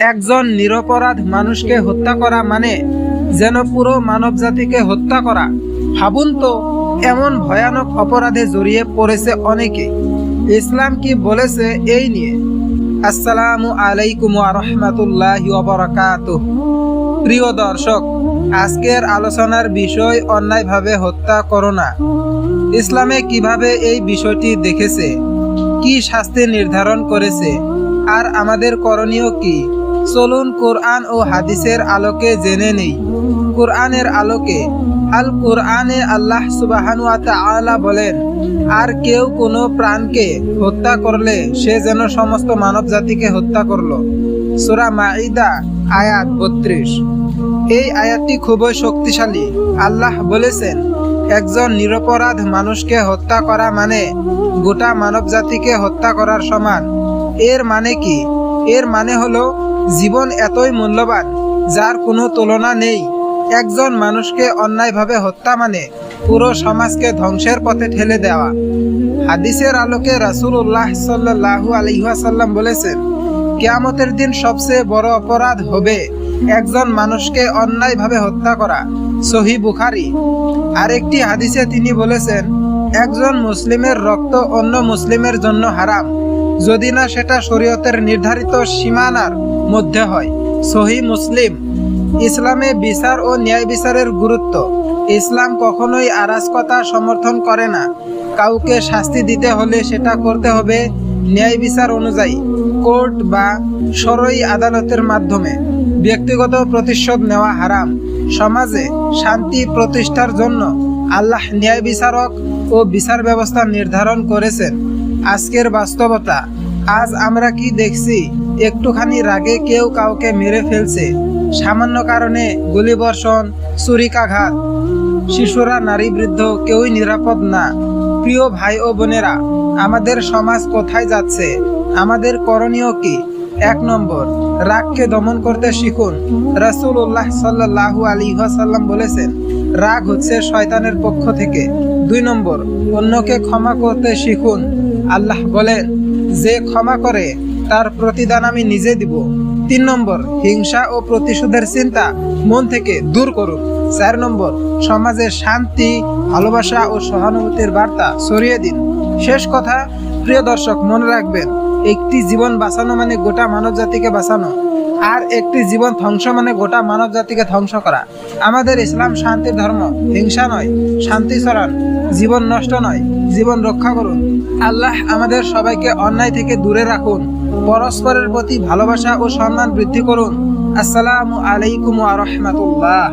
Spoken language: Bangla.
একজন নিরপরাধ মানুষকে হত্যা করা মানে যেন পুরো মানব জাতিকে হত্যা করা। ভাবুন তো, এমন ভয়ানক অপরাধে জড়িয়ে পড়েছে অনেকে। ইসলাম কি বলেছে এই নিয়ে? আসসালামু আলাইকুম রহমতুল্লাহ বরকাতুহ। প্রিয় দর্শক, আজকের আলোচনার বিষয় অন্যায়ভাবে হত্যা করো না। ইসলামে কীভাবে এই বিষয়টি দেখেছে? কি শাস্তি নির্ধারণ করেছে? আর আমাদের করণীয় কি? চলুন কোরআন ও হাদিসের আলোকে জেনে নেই। কোরআনের আলোকে। আল কোরআনে আল্লাহ সুবাহানু আলা বলেন, আর কেউ কোনো প্রাণকে হত্যা করলে সে যেন সমস্ত মানব জাতিকে হত্যা করল। সুরা মাইদা আয়াত বত্রিশ। এই আয়াতটি খুবই শক্তিশালী। আল্লাহ বলেছেন, একজন নিরপরাধ মানুষকে হত্যা করা মানে গোটা মানব জাতিকে হত্যা করার সমান। এর মানে কি? এর মানে হলো জীবন এতই মূল্যবান, যার কোনো তুলনা নেই। একজন মানুষকে অন্যায়ভাবে হত্যা মানে পুরো সমাজকে ধ্বংসের পথে ঠেলে দেওয়া। হাদিসের আলোকে রাসূলুল্লাহ সাল্লাল্লাহু আলাইহি ওয়াসাল্লাম বলেছেন, কেয়ামতের দিন সবচেয়ে বড় অপরাধ হবে একজন মানুষকে অন্যায়ভাবে হত্যা করা। সহি বুখারি। আরেকটি হাদিসে তিনি বলেছেন, একজন মুসলিমের রক্ত অন্য মুসলিমের জন্য হারাম। যদি না সেটা শরীয়তের নির্ধারিত সীমানার মধ্যে হয়। সহি মুসলিম। ইসলামে বিচার ও ন্যায় বিচারের গুরুত্ব। ইসলাম কখনোই আরাজকতা সমর্থন করে না। কাউকে শাস্তি দিতে হলে সেটা করতে হবে ন্যায় বিচার অনুযায়ী, কোর্ট বা সরই আদালতের মাধ্যমে। ব্যক্তিগত প্রতিশোধ নেওয়া হারাম। সমাজে শান্তি প্রতিষ্ঠার জন্য আল্লাহ ন্যায় বিচারক ও বিচার ব্যবস্থা নির্ধারণ করেছেন। আজকের বাস্তবতা। আজ আমরা কি দেখছি? একটুখানি রাগে কেউ কাউকে মেরে ফেলছে। সামান্য কারণে গুলিবর্ষণ, ছুরিকাঘাত। শিশুরা, নারী, বৃদ্ধ কেউই নিরাপদ না। প্রিয় ভাই ও বোনেরা, আমাদের সমাজ কোথায় যাচ্ছে? আমাদের করণীয় কি? এক নম্বর, রাগকে দমন করতে শিখুন। রাসূলুল্লাহ সাল্লাল্লাহু আলাইহি ওয়াসাল্লাম বলেছেন, রাগ হচ্ছে শয়তানের পক্ষ থেকে। দুই নম্বর, অন্যকে ক্ষমা করতে শিখুন। আল্লাহ বলেন যে ক্ষমা করে, তার প্রতিদান আমি নিজে দিব। তিন নম্বর, হিংসা ও প্রতিশোধের চিন্তা মন থেকে দূর করুন। চার নম্বর, সমাজে শান্তি, ভালোবাসা ও সহানুভূতির বার্তা ছড়িয়ে দিন। শেষ কথা, প্রিয় দর্শক, মনে রাখবেন, একটি জীবন বাঁচানো মানে গোটা মানব জাতিকে বাঁচানো, আর একটি জীবন ধ্বংস মানে গোটা মানব জাতিকে ধ্বংস করা। আমাদের ইসলাম শান্তির ধর্ম, হিংসা নয়, শান্তি ছড়ান। জীবন নষ্ট নয়, জীবন রক্ষা করুন। আল্লাহ আমাদের সবাইকে অন্যায় থেকে দূরে রাখুন, পরস্পরের প্রতি ভালোবাসা ও সম্মান বৃদ্ধি করুন। আসসালামু আলাইকুম আ রহমতুল্লাহ।